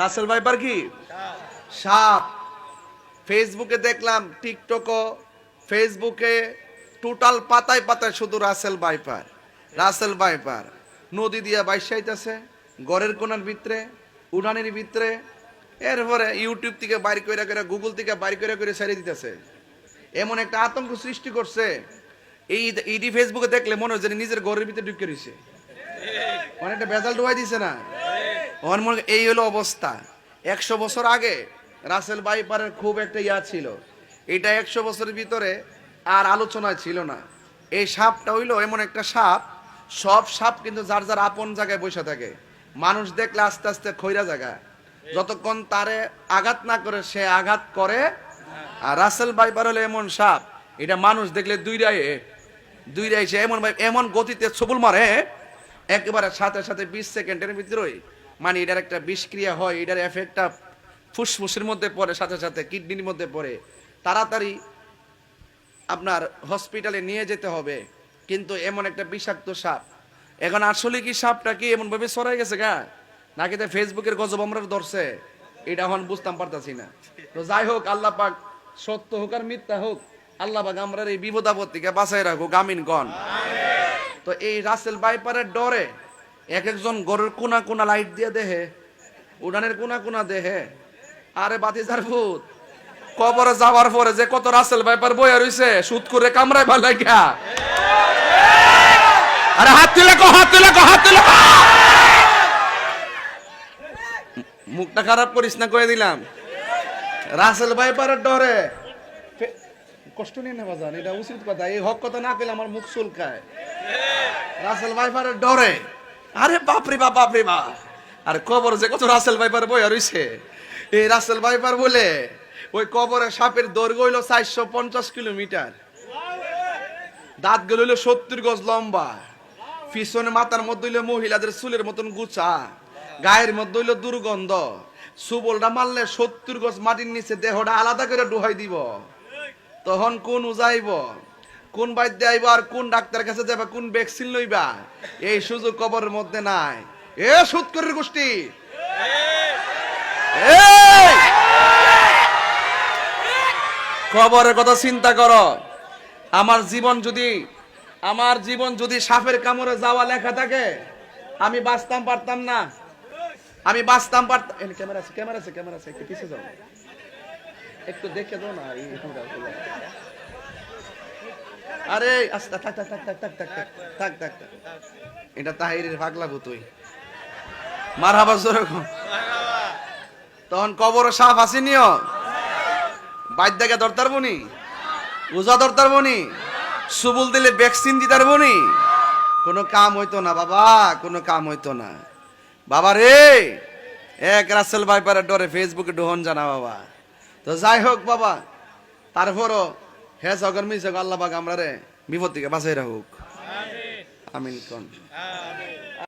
Russell viper কি সাপ। ফেসবুকে দেখলাম, টিকটকও। ফেসবুকে টোটাল পাতায় পাতায় শুধু রাসেল ভাইপার রাসেল ভাইপার নদী দিয়া বাইসাইতেছে গড়ের কোনার ভিতরে উড়ানের ভিতরে। এরপরে ইউটিউব থেকে বাইর করে করে গুগল থেকে বাইর করে করে ছেড়ে দিতেছে। এমন একটা আতঙ্ক সৃষ্টি করছে। এই ইডি ফেসবুকে দেখলে মনে হচ্ছে যে নিজের ঘরের ভিতরে ঢুকে রয়েছে অনেকটা বেজাল ডুবাই দিছে না। আমার মনে এই হলো অবস্থা। একশো বছর আগে রাসেল বাইপারের খুব একটা ইয়া ছিল। এটা একশো বছরের ভিতরে আর আলোচনায় ছিল না। এই সাপটা হইল এমন একটা সাপ। সব সাপ কিন্তু যার যার আপন জায়গায় বসে থাকে। মানুষ দেখলে আস্তে আস্তে খৈরা জায়গা। যতক্ষণ তারে আঘাত না করে, সে আঘাত করে। আর রাসেল বাইপার হলো এমন সাপ। এটা মানুষ দেখলে দুই রায়ে দুই রায় সে এমন এমন গতিতে ছবুল মারে। একেবারে সাথে সাথে বিশ সেকেন্ডের ভিতরেই মানে এটার একটা বিষক্রিয়া হয়, এটার এফেক্টটা ফুসফুসের মধ্যে পড়ে, সাথে সাথে কিডনির মধ্যে পড়ে। তাড়াতাড়ি আপনার হসপিটালে নিয়ে যেতে হবে, কিন্তু এমন একটা বিষাক্ত সাপ। এখন আসলে কি সাপটা কি এমন ভাবে সরাই গেছে গা? নাকি তো ফেসবুকের গজব আমরা ধরছে? এটা এখন বুঝতাম পারতাছি না। তো যাই হোক, আল্লাহ পাক সত্য হোক আর মিথ্যা হোক, আল্লাহ পাক আমরা এই বিপদ আপদ থেকে বাঁচাই রাখুক। আমিন গণ তো এই রাসেল বাইপারের ডরে এক একজন গরুর কোনা কোনা লাইট দিয়ে দেহে, উড়ানের কোনা কোনা দেহে। আরে বাতি যার ভূত, কবরে যাওয়ার পরে যে কত রাসেল বাইপার বইয়া রইছে, সুদ করে কামড়ায় ভালো গা। আরে হাত তুলে কো, হাত তুলে কো, হাত তুলে মুখটা খারাপ করিস না, কয়ে দিলাম। রাসেল বাইপারের ডরে। কষ্ট নিয়ে নেওয়া যান এটা উচিত কথা। এই হক কথা না পেলে আমার মুখ চুলকায়। রাসেল ভাইপারের ডরে। আরে বাপরে বাপ বাপরে বাপ। আর কবর যে কত রাসেল ভাইপার বইয়া রইছে এই রাসেল ভাইপার বলে ওই কবরের সাপের দৈর্ঘ্য হইল চারশো পঞ্চাশ কিলোমিটার। দাঁতগুলো হইল সত্তর গজ লম্বা। পিছনে মাথার মধ্যে হইল মহিলাদের চুলের মতন গুছা গায়ের মধ্যে হইল দুর্গন্ধ। সুবলটা মারলে সত্তর গজ মাটির নিচে দেহটা আলাদা করে ডুহাই দিব। তখন কোন উজাইব? কোন বাইদ্য আইবা আর কোন ডাক্তার কাছে যাবে কোন ভ্যাকসিন লইবা, এই সুযোগ কবরের মধ্যে নাই এ সুৎকরের গোষ্ঠী! কবরের কথা চিন্তা করো আমার জীবন যদি, আমার জীবন যদি সাপের কামড়ে যাওয়া লেখা থাকে, আমি বাঁচতাম পারতাম না আমি বাঁচতাম পারতাম ক্যামেরা আছে ক্যামেরা আছে ক্যামেরা আছে, একটু পিছিয়ে যাও একটু দেখে দাও না। আরে থাক থাক থাক থাক থাক থাক থাক থাক থাক এটা তাহিরের ভাগলা তুই। মার কর। তখন কবর সাপ আসেনিও বাদ্যাকে দরতার বনি উজা দরতার বনি সুবুল দিলে ভ্যাকসিন দিতার বনি কোনো কাম হইতো না, বাবা, কোনো কাম হইতো না। বাবা রে, এক রাসেল ভাইপারের ডরে ফেসবুকে ডোহন জানা বাবা। তো যাই হোক বাবা, তারপরও হে সগর মিস আল্লাহ পাক আমরা রে বিপদ থেকে বাঁচাই রাখুক। আমিন কোন।